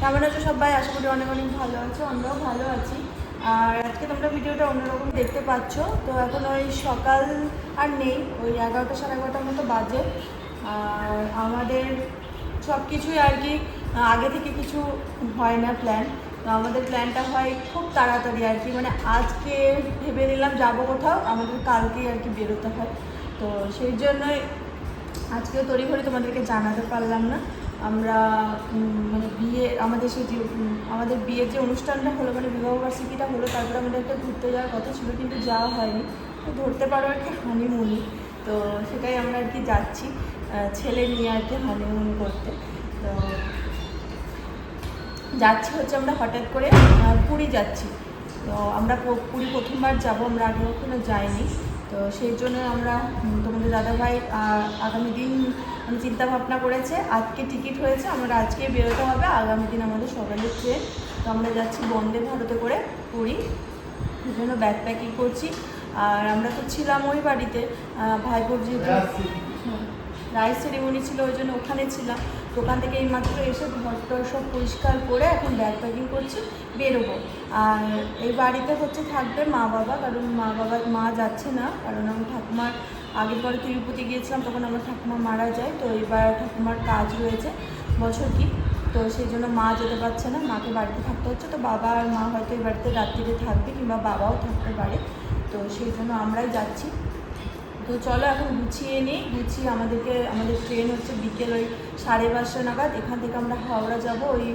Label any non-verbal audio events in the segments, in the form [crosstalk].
কেমন আছো সবাই? আশা করি অনেক অনেক ভালো আছো, আমরাও ভালো আছি। আর আজকে তোমরা ভিডিওটা অন্যরকম দেখতে পাচ্ছ। তো এখন ওই সকাল আর নেই, ওই এগারোটা সাড়ে এগারোটার মতো বাজে। আর আমাদের সব কিছুই আর কি, আগে থেকে কিছু হয় না প্ল্যান তো আমাদের প্ল্যানটা হয় খুব তাড়াতাড়ি আর কি। মানে আজকে ভেবে নিলাম যাব কোথাও, আমাদের কালকেই আর কি বেরোতে হয়। তো সেই জন্যই আজকেও তড়িঘড়ি তোমাদেরকে জানাতে পারলাম না। আমরা মানে বিয়ে, আমাদের সেই যে আমাদের বিয়ের যে অনুষ্ঠানটা হলো মানে বিবাহবার্ষিকীটা হলো, তারপরে আমাদের একটা ঘুরতে যাওয়ার কথা ছিল, কিন্তু যাওয়া হয়নি। তো ধরতে পারো আর কি হানিমুনি তো সেটাই আমরা আর কি যাচ্ছি ছেলে নিয়ে আর কি হানিমুন করতে। তো যাচ্ছি হচ্ছে আমরা হঠাৎ করে পুরী যাচ্ছি। তো আমরা পুরী প্রথমবার যাব, আমরা আগে কখনো যাইনি। তো সেই জন্য আমরা তোমাদের দাদাভাই আগামী দিন মানে চিন্তা ভাবনা করেছে আজকে টিকিট হয়েছে আমরা আজকে বেরোতে হবে আগামী দিন আমাদের সকালের ট্রেন। তো আমরা যাচ্ছি বন্দে ভারতে করে পুরী। সেই জন্য ব্যাগ প্যাকিং করছি। আর আমরা তো ছিলাম ওই বাড়িতে ভাইপোর যেহেতু রাইস সেরিমনি ছিল ওই জন্য ওখানে ছিলাম। ওখান থেকে এইমাত্র এসে ঘরটা সব পরিষ্কার করে এখন ব্যাগ প্যাকিং করছি, বেরোবো। আর এই বাড়িতে হচ্ছে থাকবে মা বাবা, কারণ মা বাবা, মা যাচ্ছে না, কারণ আমার ঠাকুমার আগের পরে তিরুপতি গিয়েছিলাম, তখন আমার ঠাকুমা মারা যায়, তো এবার ঠাকুমার কাজ রয়েছে বছর কি, তো সেই জন্য মা যেতে পারছে না, মাকে বাড়িতে থাকতে হচ্ছে, তো বাবা আর মা হয়তো এই বাড়িতে রাত্রিতে থাকবে কিংবা বাবাও থাকতে পারে, তো সেই জন্য আমরাই যাচ্ছি। তো চলো এখন গুছিয়ে নিই। গুছিয়ে আমাদেরকে, আমাদের ট্রেন হচ্ছে বিকেল ওই সাড়ে পাঁচটা নাগাদ। এখান থেকে আমরা হাওড়া যাব। ওই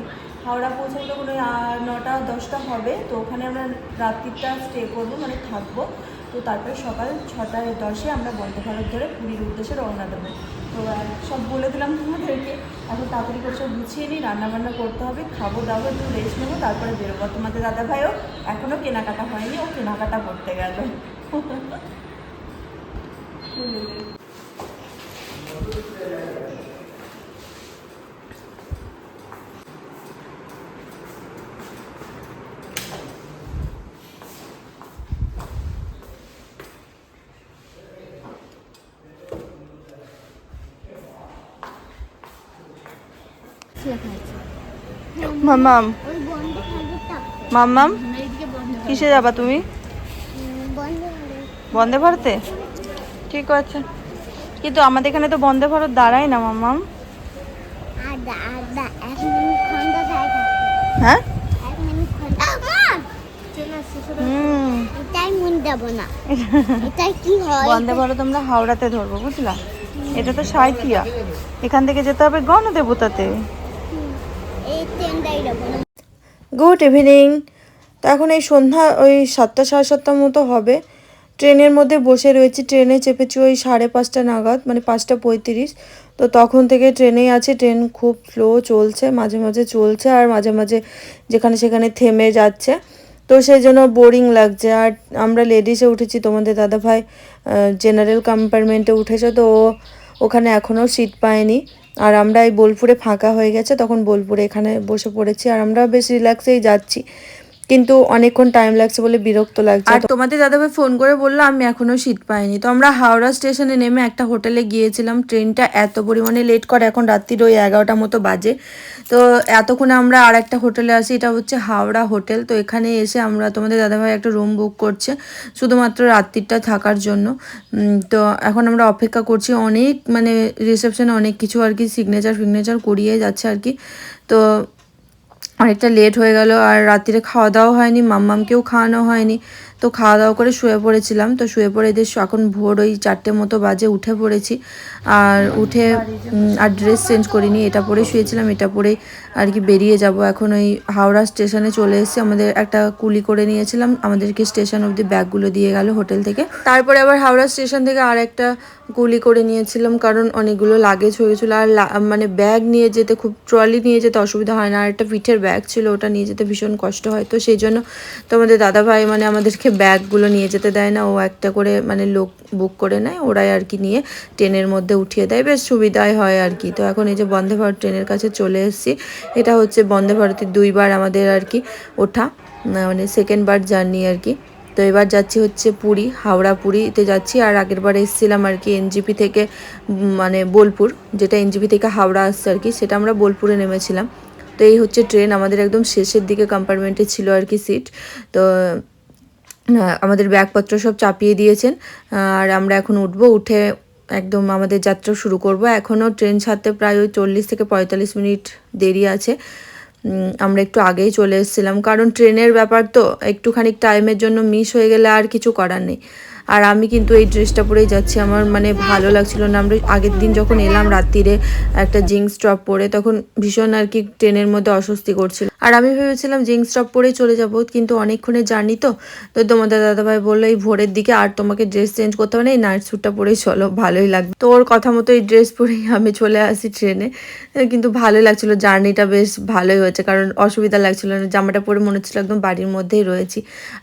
হাওড়া পৌঁছাতে তখন ওই নটা, দশটা হবে। তো ওখানে আমরা রাত্রিটা স্টে করব মানে থাকব। তো তারপরে সকাল ছটায় দশে আমরা বন্দে ভারত ধরে পুরীর উদ্দেশ্যে রওনা দেবো। তো সব বলে দিলাম তোমাদেরকে। এখন তাড়াতাড়ি করে সব গুছিয়ে নিই। রান্নাবান্না করতে হবে, খাব, দাবো, একটু রেস্ট নেব, তারপরে বেরোবো। তোমাদের দাদা ভাইও এখনও কেনাকাটা হয়নি, ও কেনাকাটা করতে গেল। [laughs] মামাম। কিসে যাবা তুমি? বন্দে ভারতে? ঠিক আছে। কিন্তু আমাদের এখানে তো বন্দে ভারত দাঁড়ায় না থাকবে হ্যাঁ? [laughs] বন্দে ভারত আমরা হাওড়াতে ধরবো বুঝলা? এটা তো সাঁইথিয়া। এখান থেকে যেতে হবে গণদেবতাতে। Good evening. তো এখন এই সন্ধ্যা ওই সাতটা সাড়ে সাতটার মতো হবে। ট্রেনের মধ্যে বসে রয়েছি, ট্রেনে চেপেছি ওই সাড়ে পাঁচটা নাগাদ মানে পাঁচটা পঁয়ত্রিশ। তো তখন থেকে ট্রেনেই আছে, ট্রেন খুব স্লো চলছে, মাঝে মাঝে চলছে আর মাঝে মাঝে যেখানে সেখানে থেমে যাচ্ছে। তো সেই জন্য বোরিং লাগছে। আর আমরা লেডিসে উঠেছি, তোমাদের দাদাভাই জেনারেল কম্পার্টমেন্টে উঠেছে, তো ওখানে এখনও সিট পায়নি। আর আমরা এই বোলপুরে ফাঁকা হয়ে গেছে, তখন বোলপুরে এখানে বসে পড়েছি। আর আমরা বেশ রিল্যাক্সেই যাচ্ছি। কিন্তু অনেকক্ষণ টাইম লাগছে বলে বিরক্ত লাগছে। আর তোমাদের দাদাভাই ফোন করে বলল, আমি এখনও সিট পাইনি। তো আমরা হাওড়া স্টেশনে নেমে একটা হোটেলে গিয়েছিলাম। ট্রেনটা এত পরিমাণে লেট করে, এখন রাত্রির ওই এগারোটা মতো বাজে। তো এতক্ষণে আমরা আর একটা হোটেলে আসি, এটা হচ্ছে হাওড়া হোটেল তো এখানে এসে আমরা, তোমাদের দাদাভাই একটা রুম বুক করছে, শুধুমাত্র রাত্রিটা থাকার জন্য। তো এখন আমরা অপেক্ষা করছি, অনেক মানে রিসেপশনে অনেক কিছু আর কি সিগনেচার ফিগনেচার করিয়ে যাচ্ছে আর কি। তো অনেকটা লেট হয়ে গেল আর রাত্রিরে খাওয়া দাওয়া হয়নি, মাম্মামকেও খাওয়ানো হয়নি। তো খাওয়া দাওয়া করে শুয়ে পড়েছিলাম। তো শুয়ে পড়ে এদের এখন ভোর ওই চারটে মতো বাজে, উঠে পড়েছি। আর উঠে আর ড্রেস চেঞ্জ করিনি, এটা পরে শুয়েছিলাম, এটা পরে আর কি বেরিয়ে যাব। এখন ওই হাওড়া স্টেশনে চলে এসেছি, আমাদের একটা কুলি করে নিয়েছিলাম, আমাদেরকে স্টেশন অবধি ব্যাগগুলো দিয়ে গেল হোটেল থেকে। তারপরে আবার হাওড়া স্টেশন থেকে আর একটা কুলি করে নিয়েছিলাম, কারণ অনেকগুলো লাগেজ হয়েছিল আর মানে ব্যাগ নিয়ে যেতে খুব ট্রলি নিয়ে যেতে অসুবিধা হয় না, আর একটা পিঠের ব্যাগ ছিল, ওটা নিয়ে যেতে ভীষণ কষ্ট হয়। তো সেই জন্য তোমাদের দাদা ভাই মানে আমাদেরকে ব্যাগগুলো নিয়ে যেতে দেয় না, ও একটা করে মানে লোক বুক করে নেয়, ওরাই আর কি নিয়ে ট্রেনের মধ্যে উঠিয়ে দেয়। বেশ সুবিধাই হয় আর কি। তো এখন এই যে বন্দে ভারত ট্রেনের কাছে চলে এসেছি। এটা হচ্ছে বন্দে ভারতের দুইবার আমাদের আর কি ওঠা মানে সেকেন্ড বার জার্নি আর কি। তো এবার যাচ্ছি হচ্ছে পুরী, হাওড়া পুরীতে যাচ্ছি। আর আগের বার এসেছিলাম আর কি এনজিপি থেকে মানে বোলপুর, যেটা এনজিপি থেকে হাওড়া আসছে আর কি, সেটা আমরা বোলপুরে নেমেছিলাম। তো এই হচ্ছে ট্রেন, আমাদের একদম শেষের দিকে কম্পার্টমেন্টে ছিল আর কি সিট তো আমাদের ব্যাগপত্র সব চাপিয়ে দিয়েছেন। আর আমরা এখন উঠবো, উঠে একদম আমাদের যাত্রা শুরু করব। এখনও ট্রেন ছাড়তে প্রায় ওই চল্লিশ থেকে পঁয়তাল্লিশ মিনিট দেরি আছে। আমরা একটু আগেই চলে এসেছিলাম। কারণ ট্রেনের ব্যাপার তো একটুখানি টাইমের জন্য মিস হয়ে গেলে আর কিছু করার নেই। আর আমি কিন্তু এই ড্রেসটা পরেই যাচ্ছি। আমার মানে ভালো লাগছিল না। আমরা আগের দিন যখন এলাম রাত্রিরে একটা জিন্স টপ পরে, তখন ভীষণ আর কি ট্রেনের মধ্যে অস্বস্তি করছিল। আর আমি ভেবেছিলাম জিন্স টপ পরেই চলে যাব, কিন্তু অনেকক্ষণের জার্নি তো। তো তোমাদের দাদাভাই বলল, এই ভোরের দিকে আর তোমাকে ড্রেস চেঞ্জ করতে হবে না, এই নাইট স্যুটটা পরেই চলো, ভালোই লাগবে। তো ওর কথা মতো এই ড্রেস পরেই আমি চলে আসি ট্রেনে। কিন্তু ভালোই লাগছিল জার্নিটা বেশ ভালোই হয়েছে, কারণ অসুবিধা লাগছিল না, জামাটা পরে মনে হচ্ছিল একদম বাড়ির মধ্যেই রয়েছি।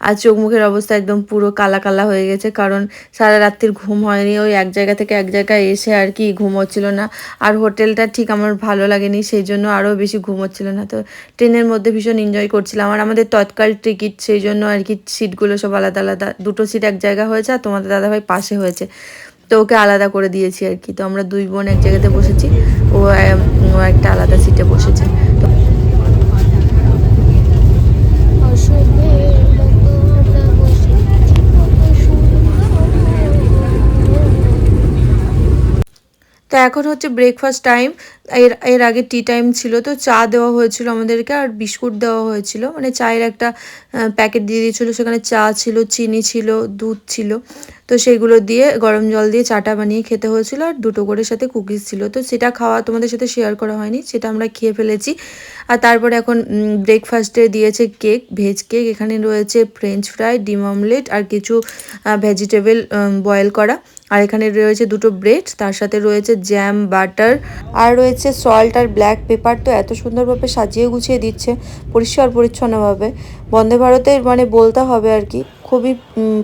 আর চোখ মুখের অবস্থা একদম পুরো কালা কালা হয়ে গেছে, কারণ সারা রাত্রির ঘুম হয়নি, ওই এক জায়গা থেকে এক জায়গায় এসে আর কি ঘুম হচ্ছিল না। আর হোটেলটা ঠিক আমার ভালো লাগেনি, সেই জন্য আরও বেশি ঘুম হচ্ছিল না। তো ট্রেনের মধ্যে ভীষণ এনজয় করছিলাম। আর আমাদের তৎকাল টিকিট সেই জন্য আর কি সিটগুলো সব আলাদা আলাদা। দুটো সিট এক জায়গা হয়েছে আর তোমাদের দাদাভাই পাশে হয়েছে। তো ওকে আলাদা করে দিয়েছি আর কি। তো আমরা দুই বোন এক জায়গাতে বসেছি। ও একটা আলাদা সিটে বসেছে। তো তো এখন হচ্ছে ব্রেকফাস্ট টাইম এর এর আগে টি টাইম ছিল, তো চা দেওয়া হয়েছিল আমাদেরকে আর বিস্কুট দেওয়া হয়েছিল। মানে চায়ের একটা প্যাকেট দিয়ে দিয়েছিলো, সেখানে চা ছিল, চিনি ছিল, দুধ ছিল। তো সেইগুলো দিয়ে গরম জল দিয়ে চাটা বানিয়ে খেতে হয়েছিল আর দুটো করে সাথে কুকিজ ছিল। তো সেটা খাওয়া তোমাদের সাথে শেয়ার করা হয়নি, সেটা আমরা খেয়ে ফেলেছি। আর তারপরে এখন ব্রেকফাস্টে দিয়েছে কেক ভেজ কেক এখানে রয়েছে ফ্রেঞ্চ ফ্রাই ডিম অমলেট আর কিছু ভেজিটেবল বয়েল করা। আর এখানে রয়েছে দুটো ব্রেড, তার সাথে রয়েছে জ্যাম বাটার আর রয়েছে সল্ট আর ব্ল্যাক পেপার তো এত সুন্দরভাবে সাজিয়ে গুছিয়ে দিচ্ছে, পরিষ্কার পরিচ্ছন্নভাবে। বন্দে ভারতের মানে বলতে হবে আর কি, খুবই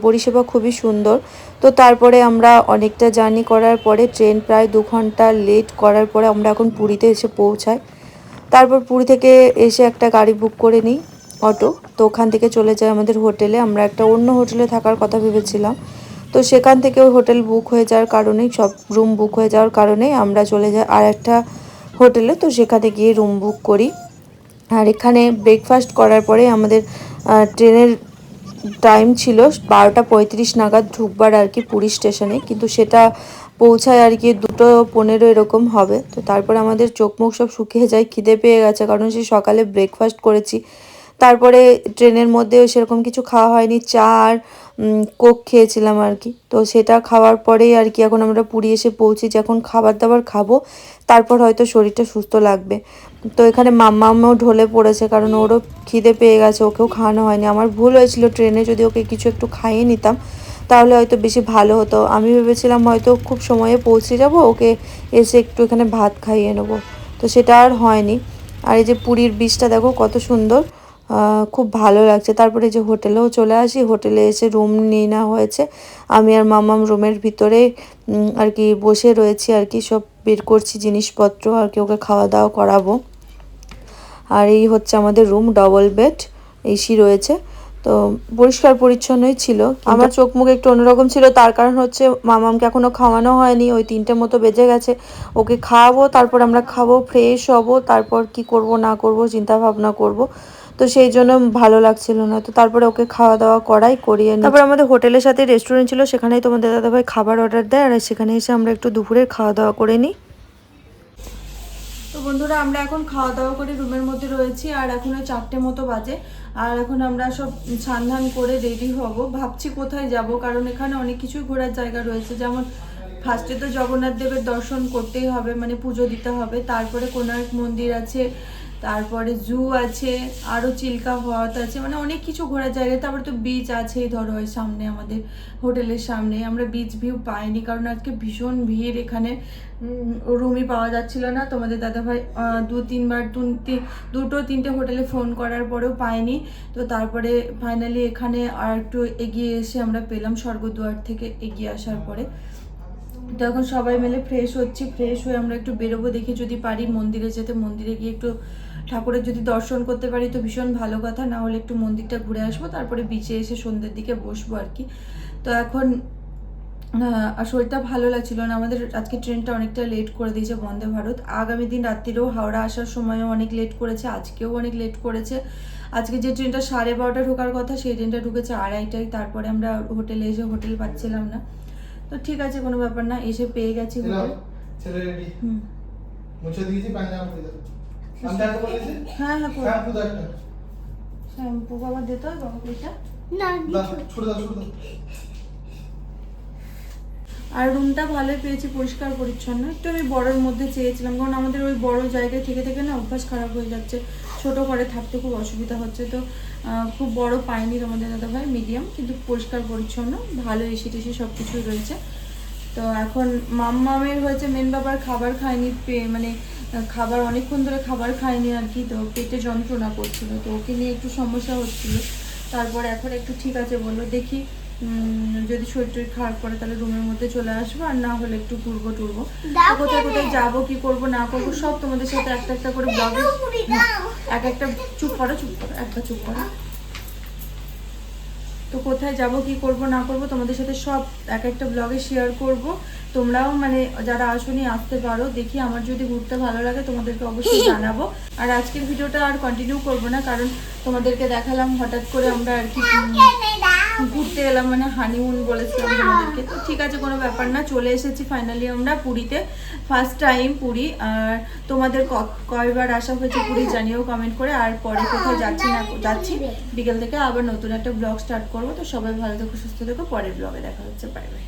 পরিষেবা খুবই সুন্দর। তো তারপরে আমরা অনেকটা জার্নি করার পরে, ট্রেন প্রায় দু ঘণ্টা লেট করার পরে আমরা এখন পুরীতে এসে পৌঁছাই। তারপর পুরী থেকে এসে একটা গাড়ি বুক করে নিই, অটো। তো ওখান থেকে চলে যায় আমাদের হোটেলে। আমরা একটা অন্য হোটেলে থাকার কথা ভেবেছিলাম। তো সেখান থেকে ওই হোটেল বুক হয়ে যাওয়ার কারণেই, সব রুম বুক হয়ে যাওয়ার কারণেই আমরা চলে যাই আর একটা হোটেলে। তো সেখানে গিয়ে রুম বুক করি। আর এখানে ব্রেকফাস্ট করার পরে আমাদের ট্রেনের টাইম ছিল বারোটা পঁয়ত্রিশ নাগাদ ঢুকবার আর কি পুরী স্টেশনে। কিন্তু সেটা পৌঁছায় আর কি দুটো পনেরো এরকম হবে। তো তারপরে আমাদের চোখ মুখ সব শুকিয়ে যায়, খিদে পেয়ে গেছে, কারণ সে সকালে ব্রেকফাস্ট করেছি। তারপরে ট্রেনের মধ্যেও সেরকম কিছু খাওয়া হয়নি, চা আর কোক খেয়েছিলাম আর কি। তো সেটা খাওয়ার পরেই আর কি এখন আমরা পুরী এসে পৌঁছেছি, এখন খাবার দাবার খাব, তারপর হয়তো শরীরটা সুস্থ লাগবে। তো এখানে মাম্মাও ঢলে পড়েছে, কারণ ওরও খিদে পেয়ে গেছে, ওকেও খাওয়ানো হয়নি। আমার ভুল হয়েছিল ট্রেনে, যদি ওকে কিছু একটু খাইয়ে নিতাম, তাহলে হয়তো বেশি ভালো হতো। আমি ভেবেছিলাম হয়তো খুব সময়ে পৌঁছে যাব, ওকে এসে একটু এখানে ভাত খাইয়ে নেব। তো সেটা আর হয়নি। আর এই যে পুরীর বীজটা দেখো কত সুন্দর। খুব ভালো লাগছে। তারপরে এই যে হোটেলেও চলে আসি হোটেলে এসে রুম নিয়ে নেওয়া হয়েছে। আমি আর মামাম রুমের ভিতরে আর কি বসে রয়েছি আর কি সব বের করছি জিনিসপত্র আর কি ওকে খাওয়া দাওয়া করাবো। আর এই হচ্ছে আমাদের রুম ডবল বেড এসি রয়েছে। তো পরিষ্কার পরিচ্ছন্নই ছিল। আমার চোখ মুখ একটু অন্যরকম ছিল তার কারণ হচ্ছে মামামকে এখনও খাওয়ানো হয়নি ওই তিনটে মতো বেজে গেছে। ওকে খাওয়াবো তারপর আমরা খাব ফ্রেশ হব তারপর কি করব না করব চিন্তা ভাবনা করব। তো সেই জন্য ভালো লাগছিল না। তো তারপরে ওকে খাওয়া দাওয়া করাই করিয়ে নিই। তারপর আমাদের হোটেলের সাথে রেস্টুরেন্ট ছিল সেখানেই তোমাদের দাদাভাই খাবার অর্ডার দেয় আর সেখানে এসে আমরা একটু দুপুরের খাওয়া দাওয়া করে নিই। তো বন্ধুরা আমরা এখন খাওয়া দাওয়া করে রুমের মধ্যে রয়েছি আর এখন ওই চারটে মতো বাজে। আর এখন আমরা সব স্নান করে রেডি হব। ভাবছি কোথায় যাব কারণ এখানে অনেক কিছুই ঘোরার জায়গা রয়েছে। যেমন ফার্স্টে তো জগন্নাথ দেবের দর্শন করতেই হবে মানে পুজো দিতে হবে। তারপরে কোণার্ক মন্দির আছে তারপরে জু আছে আরও চিল্কা হ্রদ আছে মানে অনেক কিছু ঘোরার জায়গা। তারপরে তো বিচ আছেই ধরো ওই সামনে আমাদের হোটেলের সামনে। আমরা বিচ ভিউ পাইনি কারণ আজকে ভীষণ ভিড় এখানে। রুমই পাওয়া যাচ্ছিল না। তোমাদের দাদাভাই দু, তিনবার দুটো, তিনটে হোটেলে ফোন করার পরেও পাইনি। তো তারপরে ফাইনালি এখানে আর একটু এগিয়ে এসে আমরা পেলাম স্বর্গদুয়ার থেকে এগিয়ে আসার পরে। তো এখন সবাই মিলে ফ্রেশ হচ্ছি ফ্রেশ হয়ে আমরা একটু বেরোবো, দেখি যদি পারি মন্দিরে যেতে, মন্দিরে গিয়ে একটু ঠাকুরের যদি দর্শন করতে পারি তো ভীষণ ভালো কথা, না হলে একটু মন্দিরটা ঘুরে আসব, তারপরে বিচে এসে সন্ধ্যের দিকে বসবো আর কি। তো এখন শরীরটা ভালো লাগছিল না, আমাদের আজকে ট্রেনটা অনেকটা লেট করে দিয়েছে বন্দে ভারত। আগামী দিন রাত্রিরেও হাওড়া আসার সময়ও অনেক লেট করেছে, আজকেও অনেক লেট করেছে। আজকে যে ট্রেনটা সাড়ে বারোটা ঢোকার কথা, সেই ট্রেনটা ঢুকেছে আড়াইটায়, তারপরে আমরা হোটেলে এসে হোটেল পাচ্ছিলাম না। তো ঠিক আছে কোনো ব্যাপার না এসে পেয়ে গেছি ছেলে রেডি। হুম। মুছে দিয়েছি হ্যাঁ হ্যাঁ শ্যাম্পু দাও শ্যাম্পু বাবা দিতে হবে না ছোট দাও ছোট দাও। আর রুমটা ভালোই পেয়েছি, পরিষ্কার, পরিচ্ছন্ন। একটু আমি বড়োর মধ্যে চেয়েছিলাম, কারণ আমাদের ওই বড় জায়গায় থেকে থেকে না অভ্যাস খারাপ হয়ে যাচ্ছে। ছোট ঘরে থাকতে খুব অসুবিধা হচ্ছে। তো খুব বড় পাইনি আমাদের দাদা ভাই মিডিয়াম কিন্তু পরিষ্কার, পরিচ্ছন্ন, ভালো এসি টেসি সব কিছুই রয়েছে। তো এখন মাম্মামের হয়েছে মেন বাবার খাবার খায়নি মানে খাবার অনেকক্ষণ ধরে খাবার খায়নি আর কি, তো পেটে যন্ত্রণা করছিল। তো ওকে নিয়ে একটু সমস্যা হচ্ছিল। তারপর এখন একটু ঠিক আছে বলল, দেখি যদি শরীর টরীর খারাপ করে তাহলে রুমের মধ্যে চলে আসব আর না হলে একটু ঘুরবো টুরবো। কোথায়। কোথায় যাব কি করব না করব সব তোমাদের সাথে একটা একটা করে ব্লগে এক একটা চুপ করো চুপ করো একটা চুপ করো। তো কোথায় যাব কি করব না করব তোমাদের সাথে সব এক একটা ব্লগে শেয়ার করব। তোমরাও মানে যারা আসনি আসতে পারো। দেখি আমার যদি ঘুরতে ভালো লাগে তোমাদেরকে অবশ্যই [laughs] জানাব। আর আজকের ভিডিওটা আর কন্টিনিউ করব না কারণ তোমাদেরকে দেখালাম হঠাৎ করে আমরা আর কি ঘুরতে এলাম মানে হানিমুন বলেছিলাম আমাদেরকে তো ঠিক আছে, কোনো ব্যাপার না, চলে এসেছি ফাইনালি আমরা পুরীতে। ফার্স্ট টাইম পুরী, আর তোমাদের কয়বার আসা হয়েছে পুরী জানিও কমেন্ট করে, আর পরে কোথাও যাচ্ছি না, যাচ্ছি। বিকেল থেকে আবার নতুন একটা ব্লগ স্টার্ট করব, তো সবাই ভালো থেকো, সুস্থ থেকো, পরের ব্লগে দেখা হচ্ছে বাই বাই